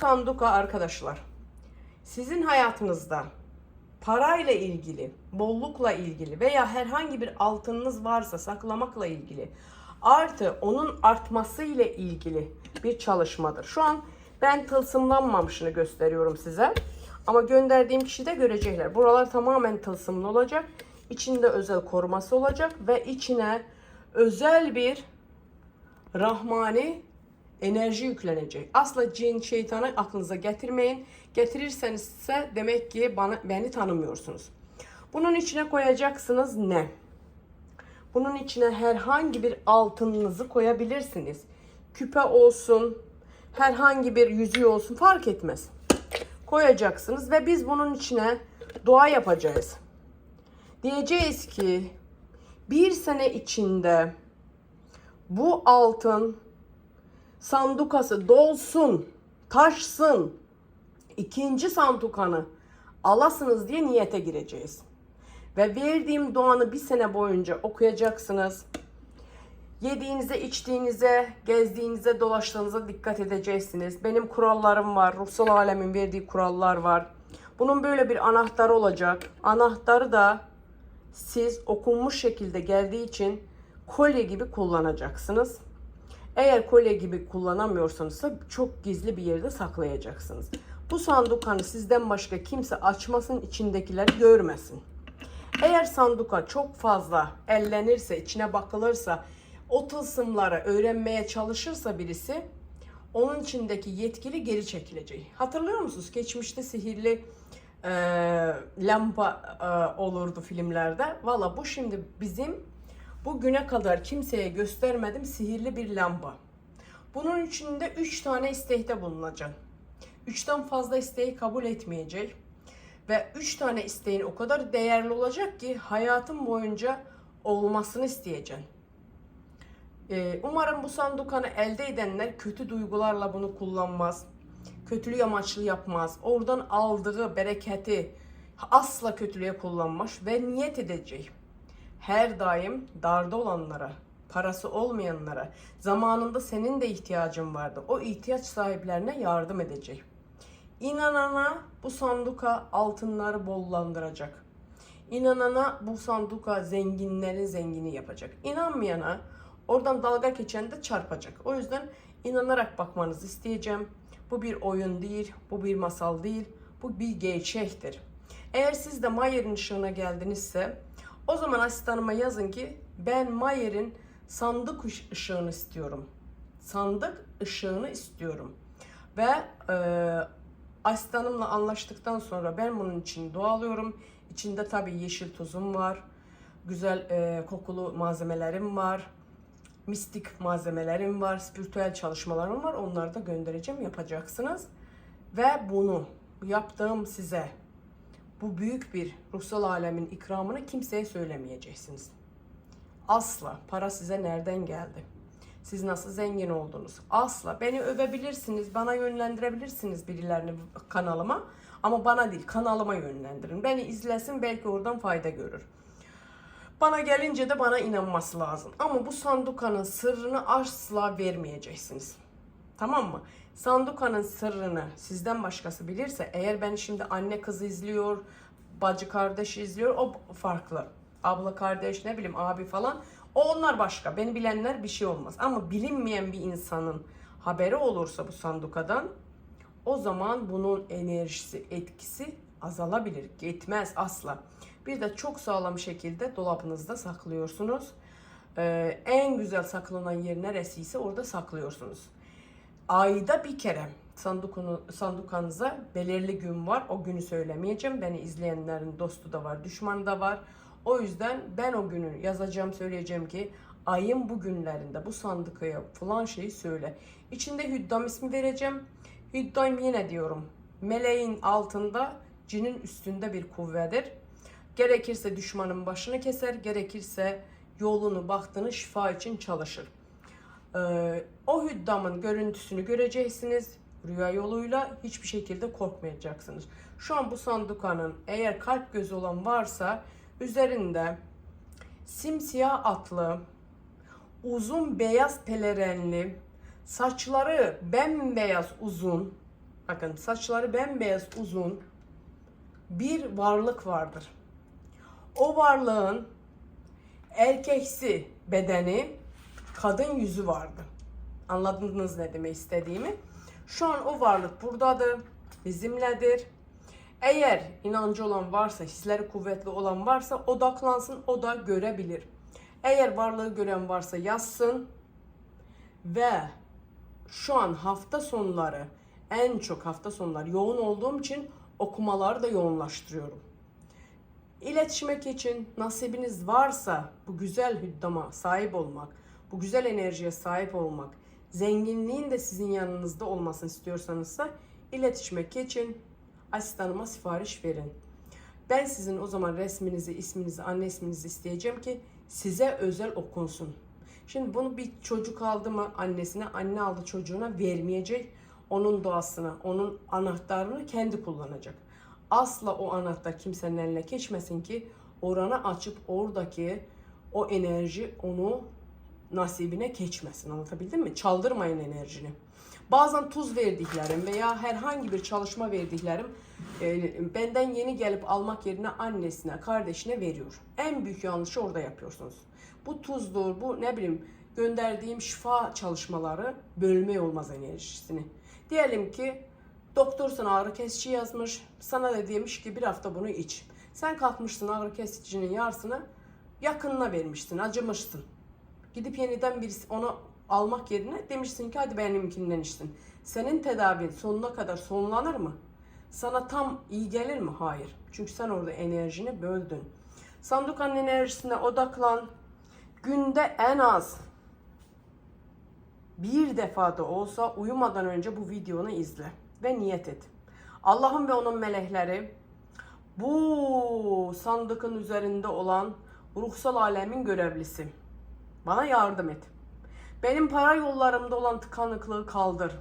sanduka arkadaşlar sizin hayatınızda parayla ilgili, bollukla ilgili veya herhangi bir altınınız varsa saklamakla ilgili artı onun artması ile ilgili bir çalışmadır. Şu an ben tılsımlanmamışını gösteriyorum size. Ama gönderdiğim kişi de görecekler. Buralar tamamen tılsımlı olacak. İçinde özel koruması olacak ve içine özel bir rahmani enerji yüklenecek. Asla cin, şeytanı aklınıza getirmeyin. Getirirseniz ise demek ki bana, beni tanımıyorsunuz. Bunun içine koyacaksınız ne? Bunun içine herhangi bir altınınızı koyabilirsiniz. Küpe olsun, herhangi bir yüzüğü olsun fark etmez. Koyacaksınız ve biz bunun içine dua yapacağız. Diyeceğiz ki bir sene içinde bu altın sandukası dolsun, taşsın. İkinci sandukanı alasınız diye niyete gireceğiz. Ve verdiğim duanı bir sene boyunca okuyacaksınız. Yediğinize, içtiğinize, gezdiğinize, dolaştığınıza dikkat edeceksiniz. Benim kurallarım var. Ruhsal alemin verdiği kurallar var. Bunun böyle bir anahtarı olacak. Anahtarı da siz okunmuş şekilde geldiği için kolye gibi kullanacaksınız. Eğer kolye gibi kullanamıyorsanız da çok gizli bir yerde saklayacaksınız. Bu sandukanı sizden başka kimse açmasın, içindekileri görmesin. Eğer sanduka çok fazla ellenirse, içine bakılırsa, o tılsımları öğrenmeye çalışırsa birisi, onun içindeki yetkili geri çekilecek. Hatırlıyor musunuz? Geçmişte sihirli e, lamba e, olurdu filmlerde. Valla bu şimdi bizim bugüne kadar kimseye göstermedim sihirli bir lamba. Bunun içinde 3 tane istekte bulunacak. 3'ten fazla isteği kabul etmeyecek. Ve 3 tane isteğin o kadar değerli olacak ki hayatın boyunca olmasını isteyeceksin. Ee, umarım bu sandukanı elde edenler kötü duygularla bunu kullanmaz. Kötülüğü amaçlı yapmaz. Oradan aldığı bereketi asla kötülüğe kullanmaz ve niyet edecek. Her daim darda olanlara, parası olmayanlara, zamanında senin de ihtiyacın vardı. O ihtiyaç sahiplerine yardım edecek. İnanana bu sanduka altınları bollandıracak. İnanana bu sanduka zenginlerin zengini yapacak. İnanmayana oradan dalga geçen de çarpacak. O yüzden inanarak bakmanızı isteyeceğim. Bu bir oyun değil, bu bir masal değil, bu bir gerçektir. Eğer siz de Mayer'in ışığına geldinizse o zaman asistanıma yazın ki ben Mayer'in sandık ış- ışığını istiyorum. Sandık ışığını istiyorum. Ve e, asistanımla anlaştıktan sonra ben bunun için dua alıyorum. İçinde tabii yeşil tuzum var. Güzel e, kokulu malzemelerim var. Mistik malzemelerim var. Spiritüel çalışmalarım var. Onları da göndereceğim. Yapacaksınız. Ve bunu yaptığım size bu büyük bir ruhsal alemin ikramını kimseye söylemeyeceksiniz. Asla para size nereden geldi? Siz nasıl zengin oldunuz? Asla. Beni övebilirsiniz, bana yönlendirebilirsiniz birilerini kanalıma. Ama bana değil, kanalıma yönlendirin. Beni izlesin, belki oradan fayda görür. Bana gelince de bana inanması lazım. Ama bu sandukanın sırrını asla vermeyeceksiniz. Tamam mı? Sandukanın sırrını sizden başkası bilirse eğer beni şimdi anne kızı izliyor, bacı kardeş izliyor o farklı. Abla kardeş ne bileyim abi falan o onlar başka. Beni bilenler bir şey olmaz. Ama bilinmeyen bir insanın haberi olursa bu sandukadan o zaman bunun enerjisi, etkisi azalabilir. Gitmez asla. Bir de çok sağlam şekilde dolabınızda saklıyorsunuz. Ee, en güzel saklanan yer neresiyse orada saklıyorsunuz ayda bir kere sandukunu, sandukanıza belirli gün var. O günü söylemeyeceğim. Beni izleyenlerin dostu da var, düşmanı da var. O yüzden ben o günü yazacağım, söyleyeceğim ki ayın bu günlerinde bu sandıkaya falan şeyi söyle. İçinde hüddam ismi vereceğim. Hüddam yine diyorum. Meleğin altında, cinin üstünde bir kuvvedir. Gerekirse düşmanın başını keser, gerekirse yolunu, bahtını şifa için çalışır. Ee, o hüddamın görüntüsünü göreceksiniz. Rüya yoluyla hiçbir şekilde korkmayacaksınız. Şu an bu sandukanın eğer kalp gözü olan varsa üzerinde simsiyah atlı, uzun beyaz pelerenli, saçları bembeyaz uzun, bakın saçları bembeyaz uzun bir varlık vardır. O varlığın erkeksi bedeni, kadın yüzü vardı. Anladınız ne demek istediğimi? Şu an o varlık buradadır, bizimledir. Eğer inancı olan varsa, hisleri kuvvetli olan varsa odaklansın, o da görebilir. Eğer varlığı gören varsa yazsın ve şu an hafta sonları en çok hafta sonları yoğun olduğum için okumaları da yoğunlaştırıyorum. İletişime için nasibiniz varsa bu güzel hüddama sahip olmak, bu güzel enerjiye sahip olmak, zenginliğin de sizin yanınızda olmasını istiyorsanızsa iletişime geçin, asistanıma sipariş verin. Ben sizin o zaman resminizi, isminizi, anne isminizi isteyeceğim ki size özel okunsun. Şimdi bunu bir çocuk aldı mı annesine, anne aldı çocuğuna vermeyecek. Onun doğasını, onun anahtarını kendi kullanacak. Asla o anahtar kimsenin eline geçmesin ki oranı açıp oradaki o enerji onu nasibine geçmesin. Anlatabildim mi? Çaldırmayın enerjini. Bazen tuz verdiklerim veya herhangi bir çalışma verdiklerim e, benden yeni gelip almak yerine annesine, kardeşine veriyor. En büyük yanlışı orada yapıyorsunuz. Bu tuzdur, bu ne bileyim gönderdiğim şifa çalışmaları bölme olmaz enerjisini. Diyelim ki doktor sana ağrı kesici yazmış, sana da demiş ki bir hafta bunu iç. Sen kalkmışsın ağrı kesicinin yarısını yakınına vermişsin, acımışsın. Gidip yeniden birisi onu almak yerine demişsin ki hadi benimkinden içsin. Senin tedavin sonuna kadar sonlanır mı? Sana tam iyi gelir mi? Hayır. Çünkü sen orada enerjini böldün. Sandukanın enerjisine odaklan. Günde en az bir defa da olsa uyumadan önce bu videonu izle ve niyet et. Allah'ın ve onun melekleri bu sandıkın üzerinde olan ruhsal alemin görevlisi. Bana yardım et. Benim para yollarımda olan tıkanıklığı kaldır.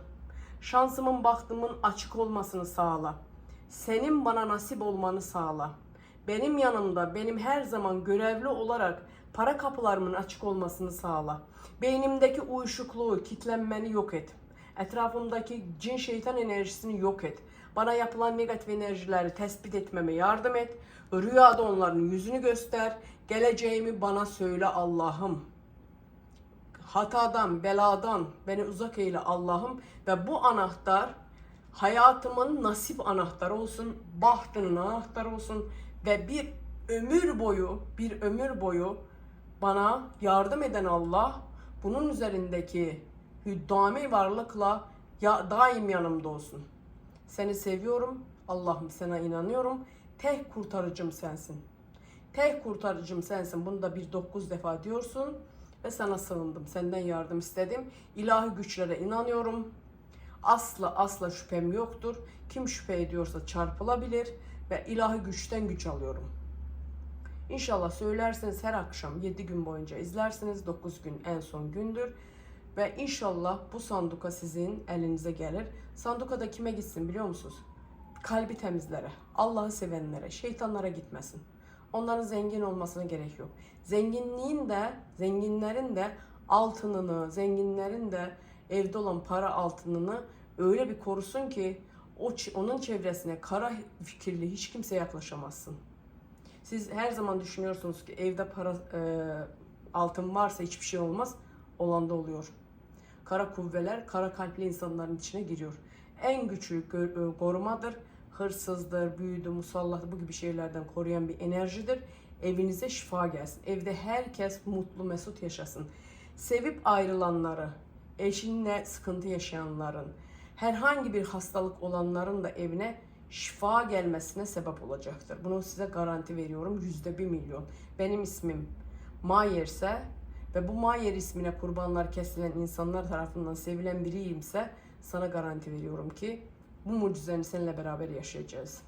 Şansımın bahtımın açık olmasını sağla. Senin bana nasip olmanı sağla. Benim yanımda benim her zaman görevli olarak para kapılarımın açık olmasını sağla. Beynimdeki uyuşukluğu, kitlenmeni yok et. Etrafımdaki cin şeytan enerjisini yok et. Bana yapılan negatif enerjileri tespit etmeme yardım et. Rüyada onların yüzünü göster. Geleceğimi bana söyle Allah'ım hatadan, beladan beni uzak eyle Allah'ım ve bu anahtar hayatımın nasip anahtarı olsun, bahtının anahtarı olsun ve bir ömür boyu, bir ömür boyu bana yardım eden Allah bunun üzerindeki hüddami varlıkla ya, daim yanımda olsun. Seni seviyorum. Allah'ım sana inanıyorum. Tek kurtarıcım sensin. Tek kurtarıcım sensin. Bunu da bir dokuz defa diyorsun ve sana sığındım. Senden yardım istedim. İlahi güçlere inanıyorum. Asla asla şüphem yoktur. Kim şüphe ediyorsa çarpılabilir ve ilahi güçten güç alıyorum. İnşallah söylerseniz her akşam 7 gün boyunca izlersiniz. 9 gün en son gündür. Ve inşallah bu sanduka sizin elinize gelir. Sanduka da kime gitsin biliyor musunuz? Kalbi temizlere, Allah'ı sevenlere, şeytanlara gitmesin. Onların zengin olmasına gerek yok. Zenginliğin de, zenginlerin de altınını, zenginlerin de evde olan para altınını öyle bir korusun ki o onun çevresine kara fikirli hiç kimse yaklaşamazsın. Siz her zaman düşünüyorsunuz ki evde para e, altın varsa hiçbir şey olmaz. Olan da oluyor. Kara kuvveler kara kalpli insanların içine giriyor. En güçlü e, korumadır hırsızdır, büyüdü, musallat bu gibi şeylerden koruyan bir enerjidir. Evinize şifa gelsin. Evde herkes mutlu, mesut yaşasın. Sevip ayrılanları, eşinle sıkıntı yaşayanların, herhangi bir hastalık olanların da evine şifa gelmesine sebep olacaktır. Bunu size garanti veriyorum. Yüzde bir milyon. Benim ismim Mayer ise ve bu Mayer ismine kurbanlar kesilen insanlar tarafından sevilen biriyimse sana garanti veriyorum ki bu mucizenin seninle beraber yaşayacağız.